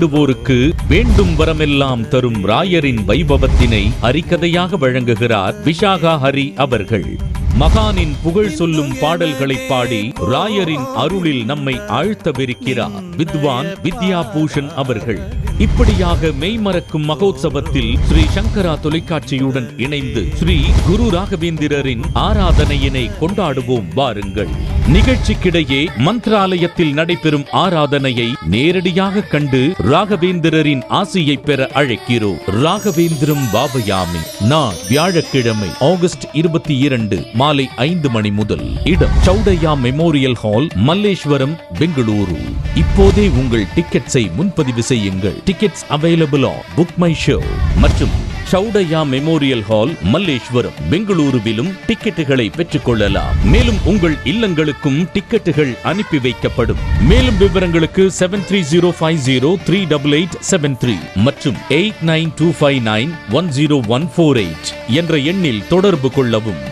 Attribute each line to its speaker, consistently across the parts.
Speaker 1: வேண்டுவோருக்கு வேண்டும் வரமெல்லாம் தரும் ராயரின் வைபவத்தினை ஹரிக்கதையாக வழங்குகிறார் விஷாகா ஹரி அவர்கள். மகானின் புகழ் சொல்லும் பாடல்களை பாடி ராயரின் அருளில் நம்மை ஆழ்த்தவிருக்கிறார். வித்வான் வித்யா பூஷன் அவர்கள். இப்படியாக மெய்மறக்கும் மகோத்சவத்தில் ஸ்ரீ சங்கரா தொலைக்காட்சியுடன் இணைந்து ஸ்ரீ குரு ராகவேந்திரரின் ஆராதனையினை கொண்டாடுவோம் வாருங்கள். நிகழ்ச்சிக்கிடையே மந்திராலயத்தில் நடைபெறும் ஆராதனையை நேரடியாக கண்டு ராகவேந்திரரின் ஆசியை பெற அழைக்கிறோம். ராகவேந்திரம் பாபயாமி நான் வியாழக்கிழமை ஆகஸ்ட் இருபத்தி இரண்டு மாலை ஐந்து மணி முதல். இடம் சௌடையா மெமோரியல் ஹால் மல்லேஸ்வரம் பெங்களூரு. இப்போதே உங்கள் டிக்கெட்ஸை முன்பதிவு செய்யுங்கள். Tickets available on book my show மற்றும் சௌடையா மெமோரியல் ஹால் மல்லேஸ்வரம் பெங்களூருவிலும் டிக்கெட்டுகளை பெற்றுக் கொள்ளலாம் மேலும் உங்கள் இல்லங்களுக்கும் டிக்கெட்டுகள் அனுப்பி வைக்கப்படும். மேலும் விவரங்களுக்கு seven three zero five zero three double eight seven three மற்றும் eight nine two five nine one zero one four eight என்ற எண்ணில் தொடர்பு கொள்ளவும்.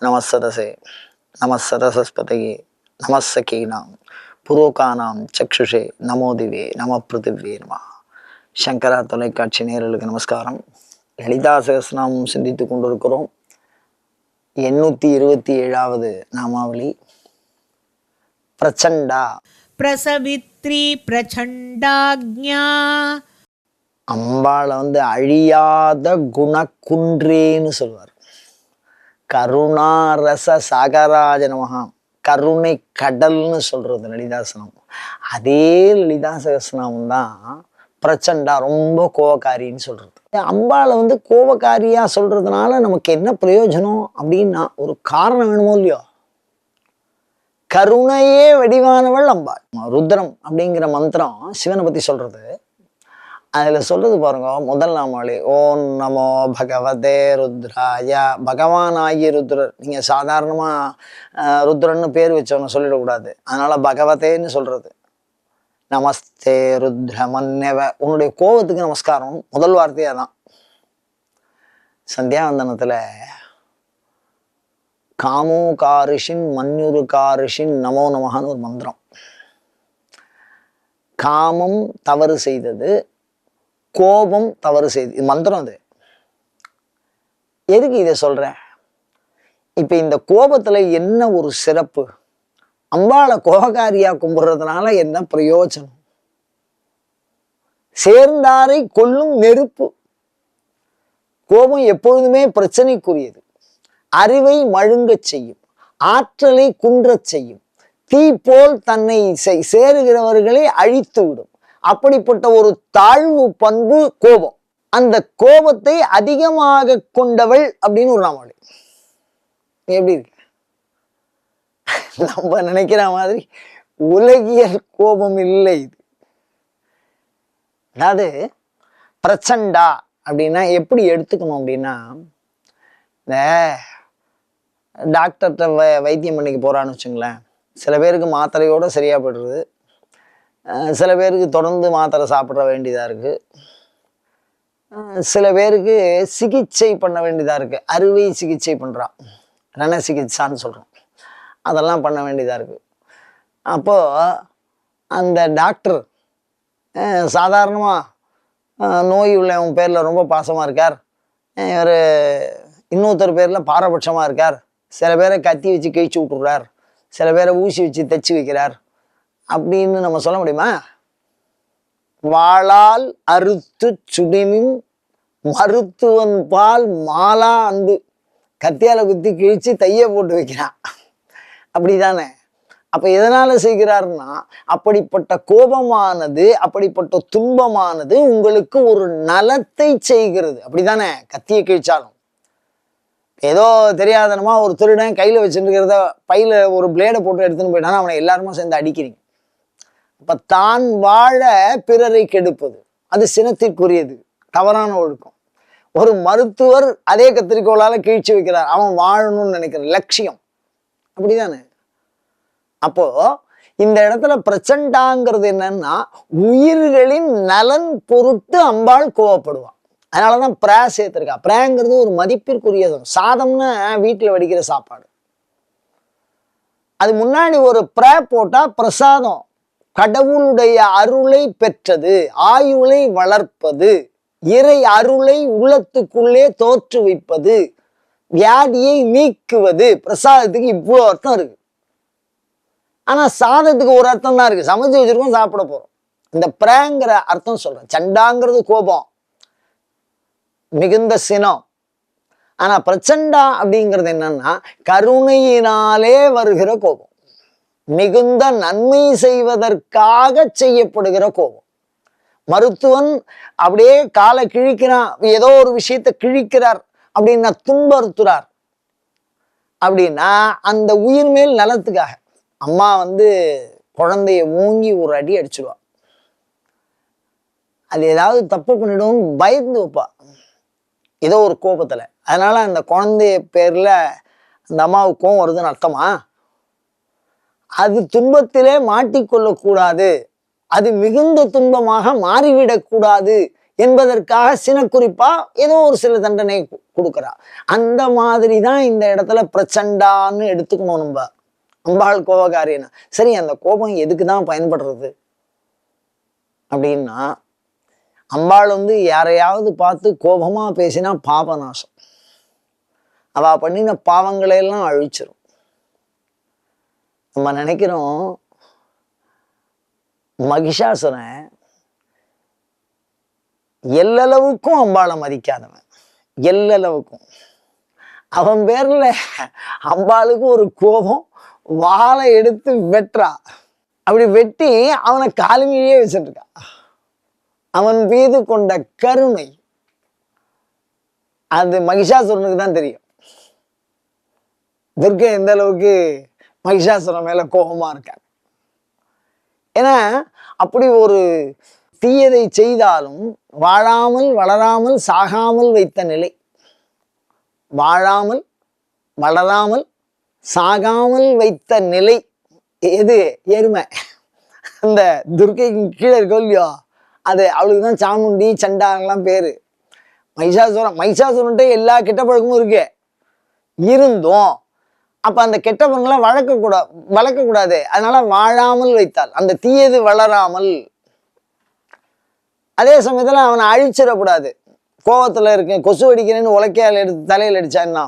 Speaker 2: நமசரசே நமசரசஸ்பதையே நமசகீனாம் புரோகானாம் சக்ஷுஷே. நமோ திவே நம பிருத்திவே நம. சங்கரா தொலைக்காட்சி நேரலுக்கு நமஸ்காரம். லலிதா சகசநாமம் சிந்தித்து கொண்டிருக்கிறோம். எண்ணூற்றி இருபத்தி ஏழாவது நாமாவளி. பிரச்சண்டா.
Speaker 3: பிரசவித்ரி பிரச்சண்டாக்ஞா.
Speaker 2: அம்பாளை வந்து அழியாத குணக்குன்றேன்னு சொல்லுவார் கருணாரச சாகராஜ நமகாம் கருணை கடல்னு சொல்றது லலிதாசனம். அதே லலிதா சகஸ்நாமம் தான் பிரச்சண்டா ரொம்ப கோவக்காரின்னு சொல்றது. அம்பாவை வந்து கோபக்காரியா சொல்றதுனால நமக்கு என்ன பிரயோஜனம் அப்படின்னா ஒரு காரணம் வேணுமோ இல்லையோ? கருணையே வடிவானவள் அம்பாள். ருத்ரம் அப்படிங்கிற மந்திரம் சிவனை பத்தி சொல்றது. அதில் சொல்கிறது பாருங்க முதல் நாமாவளி ஓம் நமோ பகவதே ருத்ராயா. பகவான் ஆகிய ருத்ரர் நீங்கள் சாதாரணமாக ருத்ரன்னு பேர் வச்சவங்க சொல்லிடக்கூடாது. அதனால் பகவதேன்னு சொல்கிறது நமஸ்தே ருத்ர மன்னவ உன்னுடைய கோபத்துக்கு நமஸ்காரம் முதல் வார்த்தையே தான் சந்தியாவந்தனத்தில் காமோ காரிஷின் மன்யுரு காரிஷின் நமோ நமகான்னு ஒரு மந்திரம். காமம் தவறு செய்தது கோபம் தவறு செய்து இது மந்திரம் அது. எதுக்கு இதை சொல்றேன்? இப்ப இந்த கோபத்துல என்ன ஒரு சிறப்பு? அம்பாளை கோபக்காரியா கும்பிடுறதுனால என்ன பிரயோஜனம்? சேர்ந்தாரை கொல்லும் நெருப்பு. கோபம் எப்பொழுதுமே பிரச்சனைக்குரியது. அறிவை மழுங்கச் செய்யும். ஆற்றலை குன்றச் செய்யும். தீ போல் தன்னை சேருகிறவர்களை அழித்து விடும் அப்படிப்பட்ட ஒரு தாழ்வு பண்பு கோபம். அந்த கோபத்தை அதிகமாக கொண்டவள் அப்படின்னு ஒரு நாமாவளி எப்படி இருக்கு? நம்ம நினைக்கிற மாதிரி உலகியல் கோபம் இல்லை இது. அதாவது பிரச்சண்டா அப்படின்னா எப்படி எடுத்துக்கணும் அப்படின்னா இந்த டாக்டர்கிட்ட வைத்தியம் பண்ணிக்க போறான்னு வச்சுங்களேன். சில பேருக்கு மாத்திரையோட சரியா போயிடுறது. சில பேருக்கு தொடர்ந்து மாத்திரை சாப்பிட வேண்டியதாக இருக்குது சில பேருக்கு சிகிச்சை பண்ண வேண்டியதாக இருக்குது அறுவை சிகிச்சை பண்ணுறான் ரண சிகிச்சான்னு சொல்கிறோம் அதெல்லாம் பண்ண வேண்டியதாக இருக்குது அப்போது அந்த டாக்டர் சாதாரணமாக நோய் உள்ளவன் பேரில் ரொம்ப பாசமாக இருக்கார். இவர் இன்னொருத்தர் பேரில் பாரபட்சமாக இருக்கார். சில பேரை கத்தி வச்சு கிழிச்சு விட்டுறார். சில பேரை ஊசி வச்சு தைச்சு வைக்கிறார். அப்படின்னு நம்ம சொல்ல முடியுமா? வாளால் அறுத்து சுடினும் மருத்துவன் பால் மாலா அன்பு. கத்தியால குத்தி கிழிச்சு தைய போட்டு வைக்கிறான். அப்படிதானே? அப்ப எதனால செய்கிறாருன்னா அப்படிப்பட்ட கோபமானது அப்படிப்பட்ட துன்பமானது உங்களுக்கு ஒரு நலத்தை செய்கிறது. அப்படிதானே? கத்தியை கிழிச்சாலும். ஏதோ தெரியாதனமா ஒரு திருடன் கையில வச்சுருக்கிறத பையில ஒரு பிளேடை போட்டு எடுத்துன்னு போயிட்டானா அவனை எல்லாருமே சேர்ந்து அடிக்கிறீங்க. அப்ப தான் வாழ பிறரை கெடுப்பது. அது சினத்திற்குரியது. தவறான ஒழுக்கம். ஒரு மருத்துவர் அதே கத்திரிக்கோளால கீழ்ச்சி வைக்கிறார். அவன் வாழணும்னு நினைக்கிற லட்சியம். அப்படிதானே? அப்போ இந்த இடத்துல பிரச்சண்டாங்கிறது என்னன்னா உயிர்களின் நலன் பொருட்டு அம்பாள் கோவப்படுவான் அதனாலதான் பிரே சேர்த்திருக்கா. பிரேங்கிறது ஒரு மதிப்பிற்குரியது. சாதம்னு வீட்டுல வடிக்கிற சாப்பாடு. அது முன்னாடி ஒரு பிரே போட்டா பிரசாதம். கடவுளுடைய அருளை பெற்றது ஆயுளை வளர்ப்பது இறை அருளை உள்ளத்துக்குள்ளே தோற்றுவிப்பது வியாதியை நீக்குவது. பிரசாதத்துக்கு இவ்வளோ அர்த்தம் இருக்கு. ஆனா சாதத்துக்கு ஒரு அர்த்தம் தான் இருக்கு. சமைச்சு வச்சிருக்கோம் சாப்பிட போறோம். இந்த பிரங்கிற அர்த்தம் சொல்றேன். சண்டாங்கிறது கோபம். மிகுந்த சினம். ஆனா பிரச்சண்டா அப்படிங்கிறது என்னன்னா கருணையினாலே வருகிற கோபம். மிகுந்த நன்மை செய்வதற்காக செய்யப்படுகிற கோபம். மருத்துவன் அப்படியே காலை கிழிக்கிறான் ஏதோ ஒரு விஷயத்தை கிழிக்கிறார் அப்படின்னா துன்புறுத்துறார். அப்படின்னா அந்த உயிர் மேல் நலத்துக்காக அம்மா வந்து குழந்தைய மூங்கி ஒரு அடி அடிச்சிடுவா அது ஏதாவது தப்பு பண்ணிடும் பயந்து வைப்பா. ஏதோ ஒரு கோபத்துல. அதனால அந்த குழந்தைய பேர்ல அந்த அம்மாவுக்கு கோவம் வருதுன்னு அர்த்தமா? அது துன்பத்திலே மாட்டிக்கொள்ளக்கூடாது. அது மிகுந்த துன்பமாக மாறிவிடக்கூடாது என்பதற்காக சினக்குறிப்பா ஏதோ ஒரு சில தண்டனை கொடுக்குறா. அந்த மாதிரி தான் இந்த இடத்துல பிரச்சண்டான்னு எடுத்துக்கணும் நம்ம. அம்பாள் கோபகாரியனா சரி அந்த கோபம் எதுக்கு தான் பயன்படுறது? அப்படின்னா அம்பாள் வந்து யாரையாவது பார்த்து கோபமாக பேசினா பாபநாசம். அவ பண்ணின பாவங்களை எல்லாம் அழிச்சிரும். நம்ம நினைக்கிறோம் மகிஷாசுரன் எல்லளவுக்கும் அம்பாளை மதிக்காதவன். எல்லளவுக்கும். அவன் பேர்ல அம்பாளுக்கு ஒரு கோபம் வாழை எடுத்து வெட்டுறா. அப்படி வெட்டி அவனை காலுமையே வச்சுட்டு இருக்கா அவன் மீது கொண்ட கருணை அது மகிஷாசுரனுக்கு தான் தெரியும். துர்கை எந்த அளவுக்கு மகிஷாசுரம் மேல கோபமா இருக்காங்க ஏன்னா அப்படி ஒரு தீயதை செய்தாலும் வாழாமல் வளராமல் சாகாமல் வைத்த நிலை. வாழாமல் வளராமல் சாகாமல் வைத்த நிலை. எது? எருமை. அந்த துர்க்கைக்கு கீழே இருக்கோ இல்லையோ அது அவளுக்கு தான் சாமுண்டி சண்டாங்கெல்லாம் பேர். மைசாசுரம் மைசாசுரன்ட்ட எல்லா கெட்ட பழக்கமும் இருக்கு. இருந்தும் அப்ப அந்த கெட்டவங்களை வளர்க்கக்கூடாது வளர்க்கக்கூடாது அதனால வாழாமல் வைத்தாள் அந்த தீயது வளராமல். அதே சமயத்துல அவனை அழிச்சிடக்கூடாது. கோவத்துல இருக்கு கொசு அடிக்கிறேன்னு உலக்கையால் எடுத்து தலையில் அடிச்சா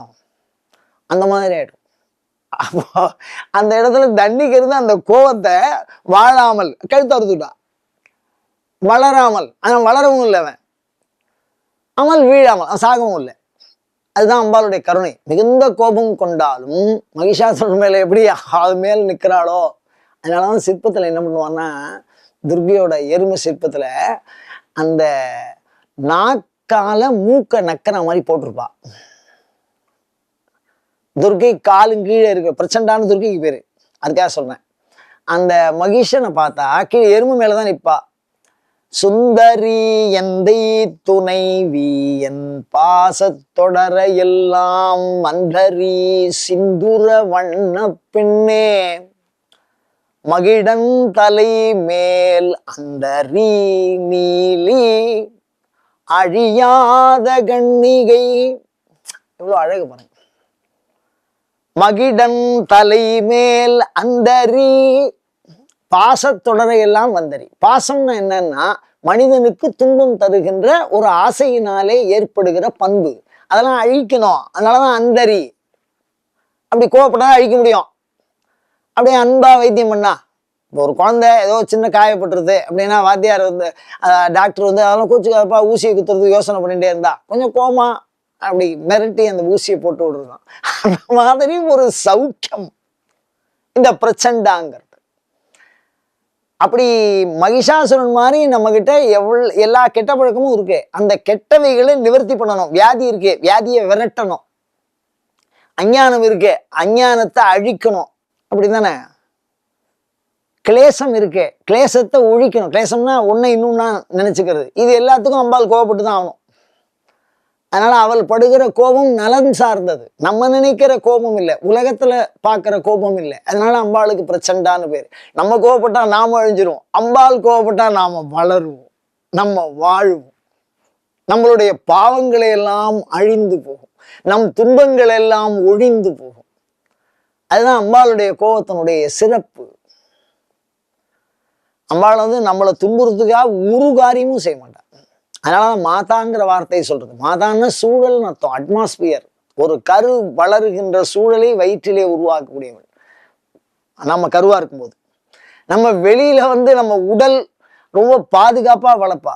Speaker 2: அந்த மாதிரி ஆயிடும். அப்போ அந்த இடத்துல தண்டிக்கிறது அந்த கோவத்தை வாழாமல் கழுத்தறுத்துட்டான் வளராமல். அவன் வளரவும் இல்லை அவன். அமல் வீழாமல் அவன் சாகவும் இல்லை. அதுதான் அம்பாளுடைய கருணை. மிகுந்த கோபம் கொண்டாலும் மகிஷாசுரன் மேல எப்படி அது மேல நிற்கிறாளோ அதனாலதான் சிற்பத்துல என்ன பண்ணுவான்னா துர்கையோட எருமை சிற்பத்துல அந்த நாக்கால மூக்க நக்கிற மாதிரி போட்டிருப்பா. துர்கை காலும் கீழே இருக்க பிரச்சண்டான துர்கைக்கு பேரு. அதுக்காக சொல்றேன். அந்த மகிஷனை பார்த்தா கீழே எருமை மேலதான் நிற்பா சுந்தரி எந்தை துணைவி என் பாசத்தொடர எல்லாம் மன்றரி சிந்துர வண்ண பெண்ணே. மகிடன் தலை மேல் அந்தரி நீலி அழியாத கண்ணிகை. எவ்வளவு அழகு பாருங்க. மகிடன் தலை மேல் அந்தரி பாசத்தொடரை எல்லாம் வந்தரி பாசம்னா என்னன்னா மனிதனுக்கு துன்பம் தருகின்ற ஒரு ஆசையினாலே ஏற்படுகிற பண்பு. அதெல்லாம் அழிக்கணும். அதனால தான் அந்தரி அப்படி கோவப்பட்டா அழிக்க முடியும். அப்படியே அன்பா வைத்தியம் பண்ணா. இப்போ ஒரு குழந்தை ஏதோ சின்ன காயப்பட்டுருது அப்படின்னா வாத்தியார் வந்து டாக்டர் வந்து அதெல்லாம் கூச்சுக்காதப்பா ஊசியை குத்துறதுக்கு யோசனை பண்ணிட்டே இருந்தா. கொஞ்சம் கோமா அப்படி மிரட்டி அந்த ஊசியை போட்டு விடுறதான் அந்த மாதிரி ஒரு சௌக்கியம். இந்த பிரச்சண்டாங்கிறது அப்படி மகிஷாசுரன் மாதிரி நம்ம கிட்ட எவ்வளோ எல்லா கெட்ட பழக்கமும் இருக்கு. அந்த கெட்டவைகளை நிவர்த்தி பண்ணணும். வியாதி இருக்கு. வியாதியை விரட்டணும். அஞ்ஞானம் இருக்கு. அஞ்ஞானத்தை அழிக்கணும். அப்படிதானே கிளேசம் இருக்கு. கிளேசத்தை ஒழிக்கணும். கிளேசம்னா ஒன்றை இன்னும்னா நினைச்சுக்கிறது. இது எல்லாத்துக்கும் அம்பாள் கோவப்பட்டு தான் ஆகணும். அதனால் அவள் படுகிற கோபம் நலன் சார்ந்தது. நம்ம நினைக்கிற கோபம் இல்லை. உலகத்தில் பார்க்குற கோபம் இல்லை. அதனால் அம்பாளுக்கு பிரச்சண்டான்னு பேர். நம்ம கோவப்பட்டா நாம் அழிஞ்சிருவோம். அம்பாள் கோவப்பட்டா நாம் வளருவோம். நம்ம வாழ்வோம். நம்மளுடைய பாவங்களை எல்லாம் அழிந்து போகும். நம் துன்பங்கள் எல்லாம் ஒழிந்து போகும். அதுதான் அம்பாளுடைய கோபத்தினுடைய சிறப்பு. அம்பாள் வந்து நம்மளை துன்புறுத்துக்காக ஒரு காரியமும் செய்ய மாட்டான் அதனால தான் மாதாங்கிற வார்த்தையை சொல்றது. மாதான்னா சூழல்னு அர்த்தம் அட்மாஸ்பியர் ஒரு கரு வளருகின்ற சூழலை வயிற்றிலே உருவாக்கக்கூடியவள் நம்ம கருவா இருக்கும்போது. நம்ம வெளியில வந்து நம்ம உடல் ரொம்ப பாதுகாப்பா வளர்ப்பா.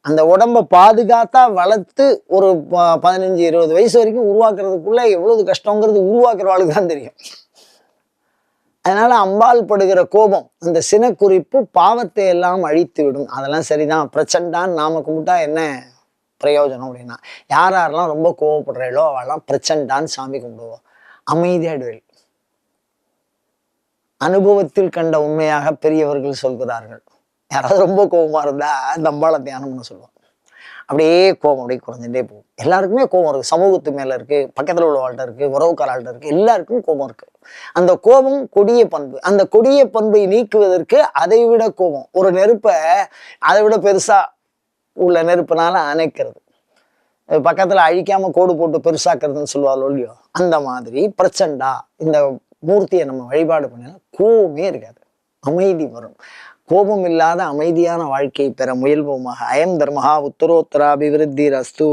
Speaker 2: அந்த உடம்ப பாதுகாத்தா வளர்த்து ஒரு ப- பதினஞ்சு இருபது வயசு வரைக்கும் உருவாக்குறதுக்குள்ள எவ்வளவு கஷ்டங்கிறது உருவாக்குறவாளுக்கு தான் தெரியும். அதனால அம்பாள் படுகிற கோபம் அந்த சினக்குறிப்பு பாவத்தை எல்லாம் அழித்து விடும். அதெல்லாம் சரிதான். பிரச்சண்டான்னு நாம கும்பிட்டா என்ன பிரயோஜனம் அப்படின்னா யார் யாரெல்லாம் ரொம்ப கோவப்படுறாளோ அவெல்லாம் பிரச்சண்டான்னு சாமி கும்பிடுவோம். அமைதியாடுவேள் அனுபவத்தில் கண்ட உண்மையாக பெரியவர்கள் சொல்கிறார்கள். யாராவது ரொம்ப கோபமா இருந்தா அந்த அம்பாளை தியானம்னு சொல்லுவாங்க அப்படியே கோபம் அப்படியே குறைஞ்சுட்டே போகும். எல்லாருக்குமே கோபம் இருக்கு. சமூகத்து மேல இருக்கு பக்கத்துல உள்ளவாள்கிட்ட இருக்கு உறவுக்காராள்கிட்ட இருக்கு எல்லாருக்கும் கோபம் இருக்கு. அந்த கோபம் கொடிய பண்பு. அந்த கொடிய பண்பை நீக்குவதற்கு அதை விட கோபம். ஒரு நெருப்பை அதை விட பெருசா உள்ள நெருப்புனால அணைக்கிறது. பக்கத்துல அழிக்காம கோடு போட்டு பெருசாக்குறதுன்னு சொல்லுவாள் இல்லையோ அந்த மாதிரி பிரச்சண்டா இந்த மூர்த்தியை நம்ம வழிபாடு பண்ணினா கோவமே இருக்காது. அமைதி வரும். கோபம் இல்லாத அமைதியான வாழ்க்கையை பெற முயல்வோமாக. அயம் தர்மஹா உத்தரோத்தராபிவிருத்தி ரஸ்து